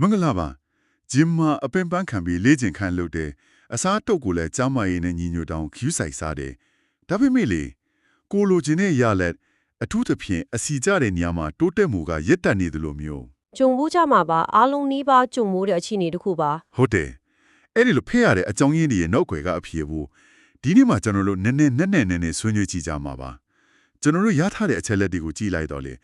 မင်္ဂလာပါဂျင်မာအပင်ပန်းခံပြီးလေ့ကျင့်ခန်းလုပ်တယ်အစားတုပ်ကိုလည်းကျမ်းမာရေးနဲ့ညီညွတ်တောင်ခူးဆိုင်စားတယ်ဒါပေမဲ့လေကိုလိုချင်တဲ့ရလက်အထူးသဖြင့်အစီကြတဲ့နေရာမှာတိုးတက်မှုကရစ်တက်နေသလိုမျိုးကြုံဘူးကြမှာပါအားလုံးနီးပါးကြုံမိုးတဲ့အခြေအနေတစ်ခုပါဟုတ်တယ်အဲ့ဒီလိုဖေးရတဲ့အကြောင်းရင်းတွေရဲ့နောက်ွယ်ကအဖြစ်ဖို့ဒီနေ့မှကျွန်တော်တို့နည်းနည်းနဲ့နဲ့နဲ့နဲ့ဆွေးနွေးကြည့်ကြမှာပါကျွန်တော်တို့ရထားတဲ့အချက်လက်တွေကိုကြည့်လိုက်တော့လေ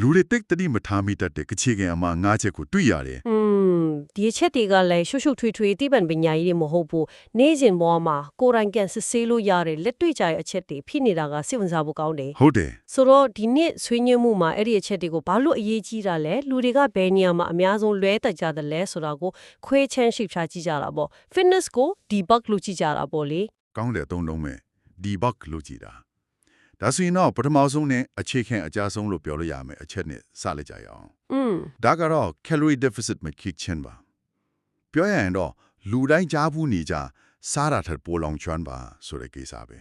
လူတွေတိတ်တတိမထားမိတတ်တဲ့ကချေကံအမှာငါးချက်ကိုတွေ့ရတယ်อืมဒီအချက်တွေကလည်းရှုပ်ရှုပ်ထွေးထွေးတိပန်ပညာရေးတွေမဟုတ်ဘူးနေ့စဉ်ဘဝမှာကိုယ်တိုင်ကန်စစ်ဆေးလို့ရတဲ့လက်တွေ့ကြရဲ့အချက်တွေဖြစ်နေတာကစိတ်ဝင်စားဖို့ကောင်းတယ်ဟုတ်တယ်ဆိုတော့ဒီနေ့ဆွေးနွေးမှုမှာအဲ့ဒီအချက်တွေကိုဘာလို့အရေးကြီးတာလဲလူတွေကဘယ်နေရာမှာအများဆုံးလွဲတက်ကြတယ်လဲဆိုတာကိုခွဲချမ်းရှိဖြာကြည့်ကြတာပေါ့ fitness ကို debug လုပ်ကြည့်ကြတာပေါ့လေကောင်းတယ်အသုံးလုံးမဲ့ debug လို့ကြည်တာ ဒါဆိုရင်တော့ပထမဆုံးနဲ့အခြေခံအကြဆုံးလို့ပြောလို့ရမယ်အချက်နဲ့စလိုက်ကြရအောင်อืมဒါကတော့ calorie deficit မခိချင်းပါပြောရရင်တော့လူတိုင်းကြားဘူးနေကြစားတာထက်ပိုလောင်ကျွမ်းပါဆိုတဲ့ကိစ္စပဲ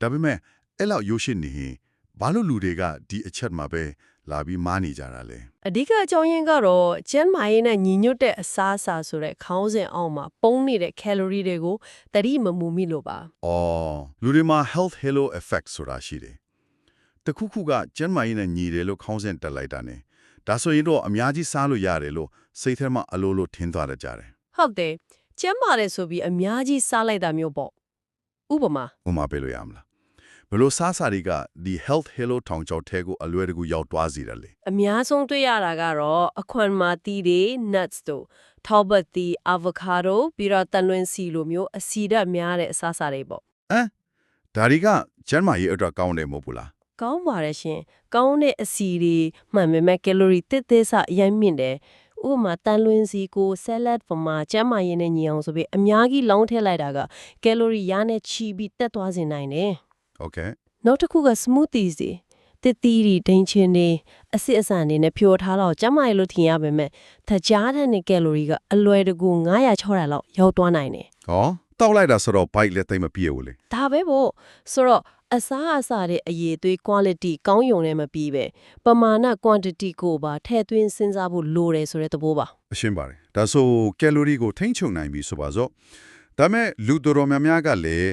ဒါပေမဲ့အဲ့လောက်ရိုးရှင်းနေရင်ဘာလို့လူတွေကဒီအချက်မှာပဲ လာပြီးမားနေကြတာလဲအဓိကအကြောင်းရင်းကတော့ကျန်းမာရေးနဲ့ညီညွတ်တဲ့အစားအစာဆိုတဲ့ခေါင်းစဉ်အောက်မှာပုံနေတဲ့ calorie တွေကိုတတိမမူမိလို့ပါ။အော်လူတွေမှာ health halo effect ဆိုတာရှိတယ်။တခုခုကကျန်းမာရေးနဲ့ညီတယ်လို့ခေါင်းစဉ်တက်လိုက်တာ ਨੇ ။ဒါဆိုရင်တော့အများကြီးစားလို့ရတယ်လို့စိတ်ထဲမှာအလိုလိုထင်သွားကြတယ်ဟုတ်တယ်ကျန်းမာတယ်ဆိုပြီးအများကြီးစားလိုက်တာမျိုးပေါ့ဥပမာ။ဥပမာပေးလို့ရမလား။ ဘယ်လို့စားစာတွေကဒီ health halo ထောင်ချောက်ထဲကိုအလွယ်တကူရောက်သွားစေတယ်လေအများဆုံးတွေ့ရတာကတော့အခွန်မာတီတွေ nuts တို့ထောက်ပတ်တီ avocado ပြီးတော့တန်လွင်စီလိုမျိုးအဆီဓာတ်များတဲ့အစားအစာတွေပေါ့။ဟမ်ဒါတွေကကျန်းမာရေးအတွက်ကောင်းတယ်မဟုတ်ဘူးလားကောင်းပါတယ်ရှင်ကောင်းတဲ့အဆီတွေမှန်ပေမဲ့ calorie တစ်သေးစအရင်မြင့်တယ်ဥပမာတန်လွင်စီကို salad ပေါ်မှာကျန်းမာရေးနဲ့ညီအောင်ဆိုပြီးအများကြီးလောင်းထည့်လိုက်တာက calorie ရနဲ့ချီပြီးတက်သွားစေနိုင်တယ်။ Okay နောက်တစ်ခုက smoothies တွေတစ်သီးတွေဒိန်ချင်တွေအစစ်အဆန်တွေနဲ့ဖြိုထားတော့ကျန်းမာရေးလို့ထင်ရပါမယ်။သကြားတဲ့နဲ့ကယ်လိုရီကအလွယ်တကူ900 600လောက်ရောက်သွားနိုင်တယ်။ဟောတောက်လိုက်တာဆိုတော့ bite လက်သိမ့်မပြည့်ဘူးလေ။ဒါပဲပေါ့ဆိုတော့အစားအစာတဲ့အရေးသွေး quality ကောင်းယုံနဲ့မပြီးပဲပမာဏ quantity ကိုပါထည့်သွင်းစဉ်းစားဖို့လိုတယ်ဆိုတဲ့သဘောပါ။အရှင်းပါတယ်။ဒါဆို calorie ကိုထိန်းချုပ်နိုင်ပြီဆိုပါစို့။ဒါမဲ့လူတော်တော်များများကလည်း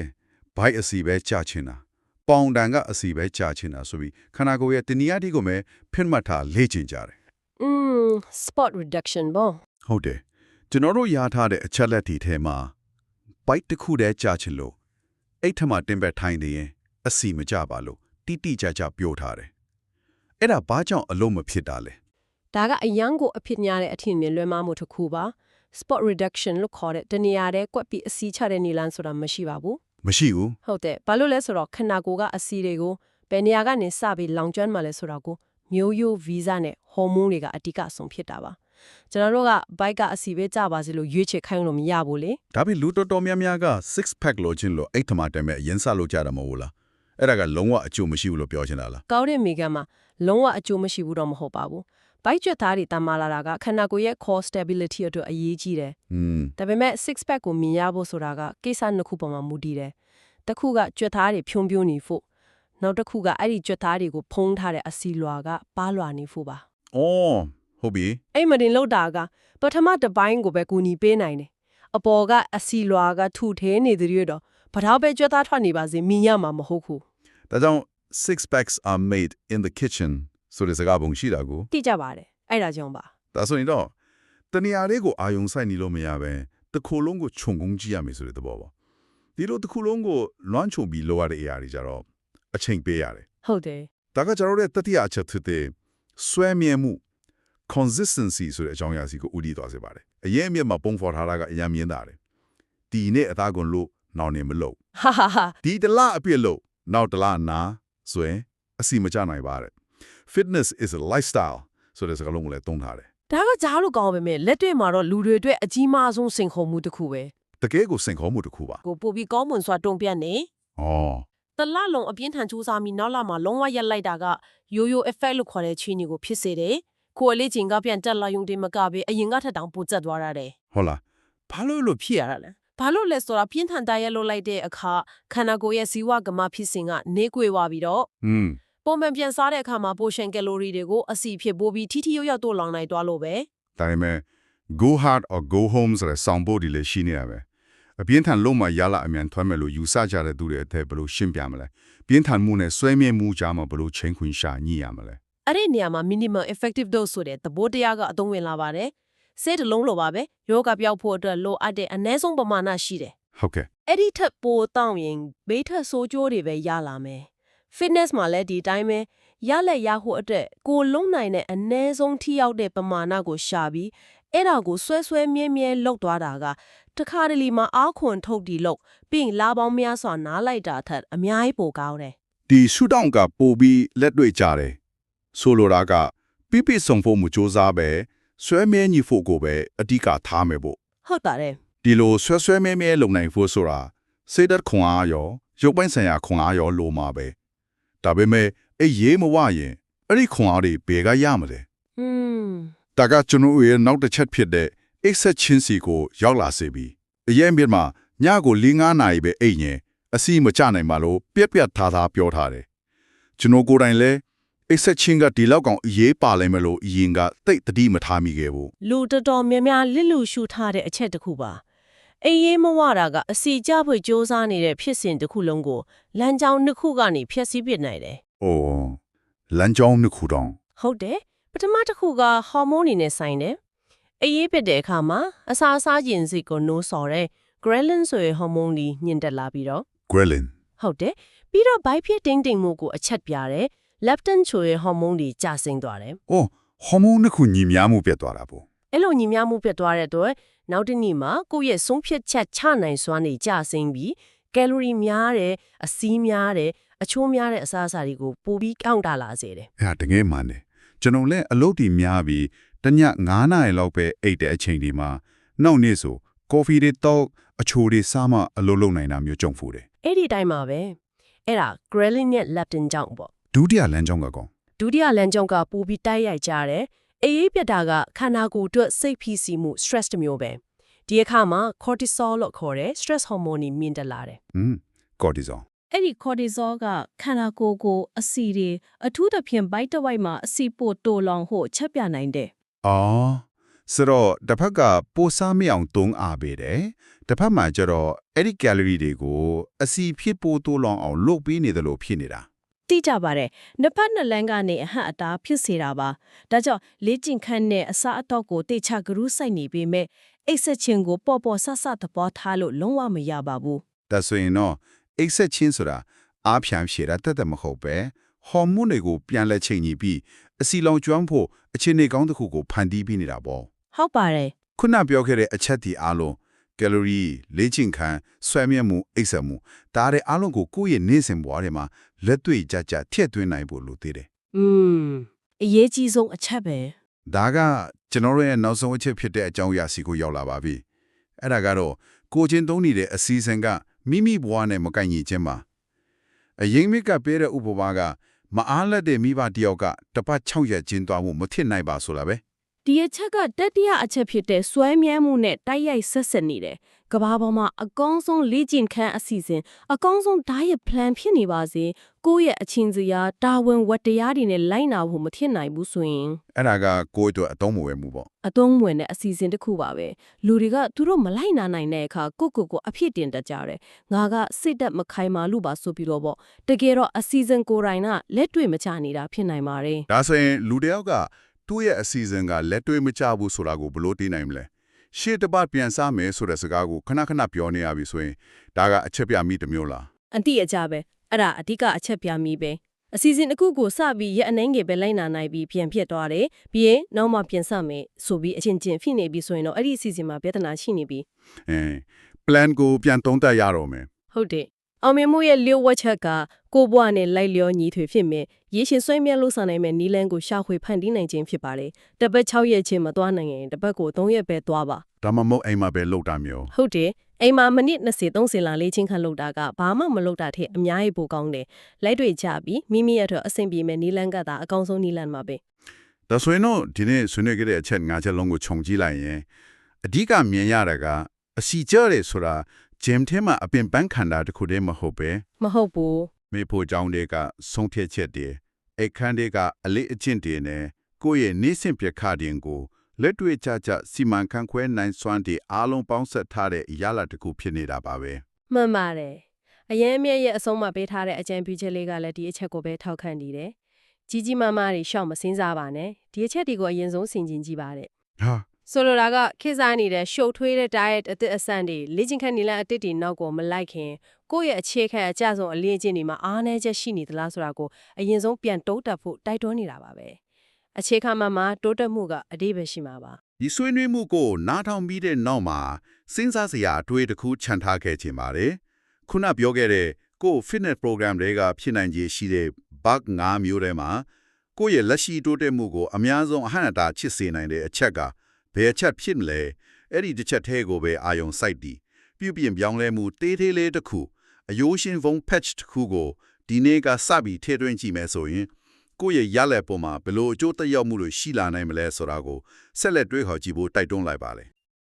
bite အစီပဲကြာချင်တာ။ ပေါင်တန်ကအစီပဲကြာချင်တာဆိုပြီးခန္ဓာကိုယ်ရဲ့တနည်းအားဖြင့်ကိုပဲဖိမှတ်ထားလေ့ကျင့်ကြတယ်။ mm spot reduction ပေါ့။ဟုတ်တယ်။ကျွန်တော်တို့ရထားတဲ့အချက်လက်တွေထဲမှာ bite တစ်ခုတည်းကြာချင်လို့အဲ့ထက်မှတင်ပက်ထိုင်နေရင်အစီမကြပါလို့တိတိကျကျပြောထားတယ်။အဲ့ဒါဘာကြောင့်အလုံးမဖြစ်တာလဲဒါကအယံကိုအဖြစ်များတဲ့အထင်မြင်လွဲမှားမှုတစ်ခုပါ spot reduction လို့ခေါ်တဲ့တနေရာတဲ့ကွက်ပြီးအစီးချတဲ့နေလန်းဆိုတာမရှိပါဘူး။ မရှိဘူးဟုတ်တယ်ဘာလို့လဲဆိုတော့ခန္ဓာကိုယ်ကအစီတွေကိုဘယ်နေရာကနေစပြီးလောင်ကျွမ်းမှလဲဆိုတာကိုမျိုးရိုးဗီဇနဲ့ဟော်မုန်းတွေကအဓိကဆုံးဖြစ်တာပါကျွန်တော်တို့ကဘိုက်ကအစီပဲကြပါစေလို့ရွေးချယ်ခိုင်းလို့မရဘူးလေ။ဒါပေမဲ့လူတော်တော်များများက6 pack လိုချင်လို့အဲ့ထမတက်မဲ့အရင်စားလို့ကြတာမဟုတ်ဘူးလား။အဲ့ဒါကလုံးဝအကျိုးမရှိဘူးလို့ပြောချင်တာလားကောင်းတဲ့မိကန်မှာလုံးဝအကျိုးမရှိဘူးတော့မဟုတ်ပါဘူး ဘိုက်ကျွတ်သားတွေတန်မာလာတာကခန္ဓာကိုယ်ရဲ့ core stability အတွက်အရေးကြီးတယ်။อืมဒါပေမဲ့ six pack ကိုမြင်ရဖို့ဆိုတာကကိစ္စနှစ်ခုပေါ်မှာမူတည်တယ်။တစ်ခုကကြွက်သားတွေဖြုံပြိုးနေဖို့နောက်တစ်ခုကအဲ့ဒီကြွက်သားတွေကိုဖုံးထားတဲ့အစီလွာကပါလွာနေဖို့ပါ။အော်ဟုတ်ပြီ။အဲ့မတင်လောက်တာကပထမတစ်ပိုင်းကိုပဲကူညီပေးနိုင်တယ်။အပေါ်ကအစီလွာကထုထဲနေတဲ့ရွေးတော့ဘာတော့ပဲကြွက်သားထွက်နေပါစေမြင်ရမှာမဟုတ်ဘူး။ဒါကြောင့် six packs are made in the kitchen ဆိုတဲ့စကားပုံရှိတာကို။သိကြပါတယ်။အဲ့ဒါကြောင့်ပါဒါဆိုရင်တော့တဏှာလေးကိုအာယုံဆိုင်နေလို့မရပဲတစ်ခုလုံးကိုခြုံငုံကြည့်ရမယ်ဆိုတဲ့သဘောပေါ့ဒီလိုတစ်ခုလုံးကိုလွှမ်းခြုံပြီးလိုရတဲ့အရာတွေကြတော့အချိန်ပေးရတယ်။ဟုတ်တယ်ဒါကကျွန်တော်တို့ရဲ့တတိယအချက်ဖြစ်တဲ့ဆွဲမြဲမှု consistency ဆိုတဲ့အကြောင်းအရာစီကိုဥတည်သွားစေပါတယ်အရင်အမြစ်မှာပုံဖော်ထားတာကအရင်မြင်တာတယ်ဒီနေ့အသားကွန်လို့နောက်နေမလို့။ဟာဟာဟာဒီတလအပြည့်လို့နောက်တလနာဆိုရင်အစီမကျနိုင်ပါတဲ့ fitness is a lifestyle ဆိုတဲ့စကားလုံးကိုလည်းသုံးထားတယ်ဒါကကြားလို့ကောင်းပါပဲလက်တွေ့မှာတော့လူတွေအတွက်အကြီးမားဆုံးစိန်ခေါ်မှုတစ်ခုပဲတကယ်ကိုစိန်ခေါ်မှုတစ်ခုပါကိုပို့ပြီးကောင်းမွန်စွာတုံ့ပြန်နေ။ဩတလလုံးအပြင်းထန်စူးစမ်းပြီးနောက်လာမှလုံးဝရက်လိုက်တာကယိုယို effect လို့ခေါ်တဲ့ချီနီကိုဖြစ်စေတယ်။ကိုယ်အလေးချိန်ကပြန်တက်လာယုံတင်မကပဲအရင်ကထက်တောင်ပိုကျက်သွားရတယ်ဟုတ်လားဘာလို့လို့ဖြစ်ရတာလဲ။ဘာလို့လဲဆိုတာပြင်းထန်တိုက်ရက်လို့လိုက်တဲ့အခါခန္ဓာကိုယ်ရဲ့ဇီဝကမဖြစ်စဉ်ကနေကွေသွားပြီးတော့။อืม ပုံမှန်ပြန်စားတဲ့အခါမှာပိုရှင်ကယ်လိုရီတွေကိုအစီဖြစ်ပိုးပြီးထိထိရောက်ရောက်တိုးလောင်နိုင်သွားလို့ပဲဒါပေမဲ့ go hard or go home ဆိုတဲ့စောင်းဖို့ဒီလည်းရှိနေတာပဲအပြင်းထန်လုံးမရလာအမြန်ထွက်မယ်လို့ယူဆကြတဲ့သူတွေအထက်ဘယ်လိုရှင်းပြမလဲပြင်းထန်မှုနဲ့ဆွဲမြဲမှုကြားမှာဘယ်လိုချိန်ခွင်ရှာညှိရမလဲအဲ့ဒီနေရာမှာ minimal effective dose ဆိုတဲ့သဘောတရားကအသုံးဝင်လာပါတယ်ဆေးတစ်လုံးလိုပါပဲယောဂပြောက်ဖို့အတွက်လိုအပ်တဲ့အနည်းဆုံးပမာဏရှိတယ်ဟုတ်ကဲ့အဲ့ဒီထက်ပိုတောင်းရင်ဘေးထက်ဆိုးကျိုးတွေပဲရလာမယ် fitness မှာလည်းဒီအတိုင်းပဲရလက်ရဖို့အတွက်ကိုယ်လုံးနိုင်တဲ့အနည်းဆုံးထိရောက်တဲ့ပမာဏကိုရှာပြီးအဲ့ဒါကိုဆွဲဆွဲမြဲမြဲလောက်သွားတာကတခါတလေမှာအားခွန်ထုတ်တီလို့ပြီးရင်လာပေါင်းများစွာနားလိုက်တာထက်အများကြီးပိုကောင်းတယ်ဒီရှုထောင့်ကပို့ပြီးလက်တွေ့ကြတယ်ဆိုလိုတာကပြပြဆုံဖို့မစ조사ပဲဆွဲမြဲညီဖို့ကိုပဲအဓိကထားမယ်ပေါ့ဟုတ်ပါတယ်ဒီလိုဆွဲဆွဲမြဲမြဲလုံနိုင်ဖို့ဆိုတာစေတတ်ခွန်အားရောရုပ်ပိုင်းဆိုင်ရာခွန်အားရောလိုမှာပဲ ဒါပေမဲ့အဲ့ရေးမဝရင်အဲ့ဒီခွန်အားတွေဘယ်ကရမလဲอืมဒါကကျွန်တော်ရဲ့နောက်တစ်ချက်ဖြစ်တဲ့ exit ချင်းစီကိုရောက်လာစေပြီအရင်မြစ်မှာညကို၄-၅နာရီပဲအိပ်ရင်အစီမကျနိုင်ပါလို့ပြက်ပြက်ထားထားပြောထားတယ်ကျွန်တော်ကိုယ်တိုင်လည်း exit ချင်းကဒီလောက်ကောင်အရေးပါလိမ့်မလို့အရင်ကတိတ်တတိမထားမိခဲ့ဘူးလူတော်တော်များများလစ်လူရှုထားတဲ့အချက်တစ်ခုပါ အေးရေးမဝတာကအစီကြဖို့စ조사နေတဲ့ဖြစ်စဉ်တစ်ခုလုံးကိုလမ်းကြောင်းနှစ်ခုကနေဖျက်ဆီးပစ်နိုင်တယ်။အိုးလမ်းကြောင်းနှစ်ခုတောင်ဟုတ်တယ်ပထမတစ်ခုကဟော်မုန်းတွေနဲ့ဆိုင်တယ်အေးရေးပစ်တဲ့အခါမှာအစာအစာခြင်းစိတ်ကိုနိုးဆော်တဲ့ ghrelin ဆိုတဲ့ဟော်မုန်းကြီးညင်တက်လာပြီးတော့ Ghrelin ဟုတ်တယ်ပြီးတော့ဘိုက်ဖြစ်တင်းတင်းမှုကိုအချက်ပြတယ် leptin ဆိုတဲ့ဟော်မုန်းကြီးကျဆင်းသွားတယ်။အိုးဟော်မုန်းနှစ်ခုညီများမှုပြတ်သွားတာပေါ့အဲ့လိုညီမျှမှုပြတ်သွားတဲ့အတွက် နောက်တစ်နေ့မှာကိုယ့်ရဲ့ဆုံးဖြတ်ချက်ချနိုင်စွမ်းနေကျဆင်းပြီးကယ်လိုရီများတယ်အစီးများတယ်အချိုးများတဲ့အစားအစာတွေကိုပိုပြီးကောင်းတာလာစေတယ်။အဲ့ဒါတကယ်မှန်တယ်။ကျွန်တော်လည်းအလုပ်တီများပြီးတည9နာရီလောက်ပဲအိတ်တဲ့အချိန်ဒီမှာနောက်နေ့ဆိုကော်ဖီတွေတောက်အချိုတွေစားမှအလုပ်လုပ်နိုင်တာမျိုးကြုံဖူးတယ်အဲ့ဒီတိုင်းမှာပဲအဲ့ဒါ ghrelin နဲ့ leptin ကြောင့်ပေါ့။ဒုတိယလမ်းကြောင်းကကောဒုတိယလမ်းကြောင်းကပိုပြီးတိုက်ရိုက်ကြတယ် အေးအေးပြတ်တာကခန္ဓာကိုယ်အတွက်စိတ်ဖိစီးမှု stress တစ်မျိုးပဲဒီအခါမှာ cortisol လို့ခေါ်တဲ့ stress hormone ကြီးမြင့်တက်လာတယ်။ဟွန်းကော်တီဇောအဲ့ဒီ cortisol ကခန္ဓာကိုယ်ကိုအဆီတွေအထူးသဖြင့်ဘိုက်တစ်ဝိုက်မှာအဆီပို့တိုလောင်ဖို့ချက်ပြနိုင်တယ်။အော်ဆိုတော့တစ်ဖက်ကပိုစားမအောင်တုံးအားပေးတယ်။တစ်ဖက်မှာကျတော့အဲ့ဒီ calorie တွေကိုအစီဖြစ်ပိုတိုးလောင်အောင်လုပ်ပေးနေတယ်လို့ဖြစ်နေတာ တိကျပါတယ်နှစ်ဖက်နှစ်လမ်းကနေအဟန့်အတားဖြစ်စေတာပါဒါကြောင့်လေ့ကျင့်ခန်းနဲ့အစားအသောက်ကိုတိတ်ချဂရုစိုက်နေပေမဲ့အိတ်ဆက်ခြင်းကိုပေါ့ပေါ့ဆဆသဘောထားလို့လုံးဝမရပါဘူး။ဒါဆိုရင်တော့ exit ချင်းဆိုတာအားဖြန်ဖြေတာတက်တက်မဟုတ်ပဲဟော်မုန်းတွေကိုပြန်လဲချိန်ညီပြီးအစီလောင်ကျွမ်းဖို့အခြေအနေကောင်းတစ်ခုကိုဖန်တီးပေးနေတာပေါ့ဟုတ်ပါတယ်။ခုနပြောခဲ့တဲ့အချက်ဒီအားလုံး calorie လေ့ကျင့်ခန်းဆွဲမြတ်မှုအိပ်စက်မှုဒါတွေအားလုံးကိုကိုယ့်ရဲ့နေ့စဉ်ဘဝတွေမှာလက်တွေ့ကြကြထည့်သွင်းနိုင်ဖို့လိုသေးတယ်อืมအရေးကြီးဆုံးအချက်ပဲ။ဒါကကျွန်တော်တို့ရဲ့နောက်ဆုံးအချက်ဖြစ်တဲ့အကြောင်းအရာစီကိုရောက်လာပါပြီ။အဲ့ဒါကတော့ကိုချင်းသုံးနေတဲ့အစီအစဉ်ကမိမိဘဝနဲ့မကိုင်ညီခြင်းပါ။အရင်မိကပေးတဲ့ဥပမာကမအားလက်တဲ့မိဘတစ်ယောက်ကတပတ်6ရက်ကျင်းသွားမှုမထစ်နိုင်ပါဆိုလားပဲ ဒီအချက်ကတတိယအချက်ဖြစ်တဲ့စွဲမြဲမှုနဲ့တိုက်ရိုက်ဆက်ဆက်နေတယ်ကဘာပေါ်မှာအကောင်းဆုံးလေ့ကျင့်ခန်းအစီအစဉ်အကောင်းဆုံး diet plan ဖြစ်နေပါစေကိုယ့်ရဲ့အချင်းစရာတာဝန်ဝတ္တရားတွေနဲ့လိုက်နာဖို့မဖြစ်နိုင်ဘူးဆိုရင်။အဲ့ဒါကကိုယ့်အတွက်အသုံးမဝင်ဘူးပေါ့အသုံးဝင်တဲ့အစီအစဉ်တစ်ခုပါပဲလူတွေကသူတို့မလိုက်နာနိုင်တဲ့အခါကိုယ့်ကိုယ်ကိုအဖြစ်တင်တတ်ကြတယ်ငါကစိတ်သက်မခိုင်မာလို့ပါဆိုပြီးတော့ပေါ့တကယ်တော့အစီအစဉ်ကိုယ်တိုင်ကလက်တွေ့မချနေတာဖြစ်နိုင်ပါတယ်။ဒါဆိုရင်လူတစ်ယောက်က သူ့ရဲ့အစီအစဉ်ကလက်တွေ့မကျဘူးဆိုတာကိုဘယ်လို့သိနိုင်မလဲ။ရှေ့တစ်ပတ်ပြန်စားမယ်ဆိုတဲ့စကားကိုခဏခဏပြောနေရပြီဆိုရင်ဒါကအချက်ပြမိတစ်မျိုးလားအတိအကျပဲအဲ့ဒါအဓိကအချက်ပြမိပဲအစီအစဉ်တစ်ခုကိုစပြီးရက်အနှင်းငယ်ပဲလိုက်နာနိုင်ပြီးပြန်ဖြစ်သွားတယ်ပြီးရင်နောက်မှပြန်ဆက်မယ်ဆိုပြီးအချင်းချင်းဖြစ်နေပြီဆိုရင်တော့အဲ့ဒီအစီအစဉ်မှာပြဿနာရှိနေပြီ။အဲ plan ကိုပြန်သုံးသပ်ရတော့မယ်ဟုတ်တယ် အောင်မြင်မှုရဲ့လျှို့ဝှက်ချက်ကကိုယ့်ဘဝနဲ့လိုက်လျောညီထွေဖြစ်မယ်ရေရှင်ဆွေးမြဲလို့ဆောင်နိုင်မဲ့နီလန်းကိုရှာဖွေဖန်တီးနိုင်ခြင်းဖြစ်ပါတယ်တစ်ပတ်6ရက်ချင်းမသွားနိုင်ရင်တစ်ပတ်ကို3ရက်ပဲသွားပါ။ဒါမှမဟုတ်အိမ်မှာပဲလောက်တာမျိုးဟုတ်တယ်အိမ်မှာမိနစ်20 30လာလေးချင်းခန့်လောက်တာကဘာမှမလုပ်တာထက်အများကြီးပိုကောင်းတယ်လိုက်တွေ့ကြပြီးမိမိရဲ့အတွက်အဆင်ပြေမဲ့နီလန်းကသာအကောင်းဆုံးနီလန်းမှာပဲ။ဒါဆိုရင်တော့ဒီနေ့ဆွေးနွေးခဲ့တဲ့အချက်၅ချက်လုံးကိုခြုံကြည့်လိုက်ရင်အဓိကမြင်ရတာကအစီကျရဲဆိုတာ gym ထဲမှာအပင်ပန်းခန္ဓာတစ်ခုတည်းမဟုတ်ပဲမဟုတ်ဘူးမေဖို့ကြောင်းတွေကဆုံးဖြတ်ချက်တွေအခန်းတွေကအလေးအကျင့်တွေနဲ့ကိုယ့်ရဲ့နေစဉ်ပြခတ်တင်ကိုလက်တွေ့ကျကျစီမံခန့်ခွဲနိုင်စွမ်းတွေအားလုံးပေါင်းစပ်ထားတဲ့အရာလာတစ်ခုဖြစ်နေတာပါပဲမှန်ပါတယ်အရင်အမြင့်ရဲ့အဆုံးမပေးထားတဲ့အကြံပြုချက်လေးကလည်းဒီအချက်ကိုပဲထောက်ခံနေတယ်ကြီးကြီးမားမားတွေရှောက်မစင်းစားပါနဲ့ဒီအချက်တွေကိုအရင်ဆုံးဆင်ခြင်ကြည့်ပါတဲ့ဟာ ဆိုလိုတာကခေတ်စားနေတဲ့ရှုပ်ထွေးတဲ့ diet အသစ်အဆန်းတွေလေ့ကျင့်ခန်းနည်းလမ်းအသစ်တွေနောက်ကိုမလိုက်ခင်ကိုယ့်ရဲ့အခြေခံအကျဆုံးအလင်းအကျင့်တွေမှာအားနည်းချက်ရှိနေသလားဆိုတာကိုအရင်ဆုံးပြန်တိုးတက်ဖို့တိုက်တွန်းနေတာပါပဲအခြေခံမှာမှာတိုးတက်မှုကအဓိပ္ပာယ်ရှိမှာပါဒီဆွေးနွေးမှုကိုနားထောင်ပြီးတဲ့နောက်မှာစဉ်းစားစရာအတွေ့တစ်ခုခြံထားခဲ့ခြင်းပါတယ်ခုနပြောခဲ့တဲ့ကိုယ့် fitness program တွေကဖြစ်နိုင်ခြေရှိတဲ့ bug 5မျိုးထဲမှာကိုယ့်ရဲ့လက်ရှိတိုးတက်မှုကိုအများဆုံးအဟန့်အတားချစ်စေနိုင်တဲ့အချက်က ဘယ်အချက်ဖြစ်မလဲအဲ့ဒီတစ်ချက်သေးကိုပဲအာယုံစိုက်တည်ပြုပြင်ပြောင်းလဲမှုတေးသေးလေးတစ်ခုအယိုးရှင်ဖုံ patch တစ်ခုကိုဒီနေ့ကစပြီးထည့်သွင်းကြည့်မယ်ဆိုရင်ကိုယ့်ရဲ့ရလက်ပေါ်မှာဘယ်လိုအကျိုးသက်ရောက်မှုတွေရှိလာနိုင်မလဲဆိုတာကိုဆက်လက်တွေးခေါ်ကြည့်ဖို့တိုက်တွန်းလိုက်ပါလေ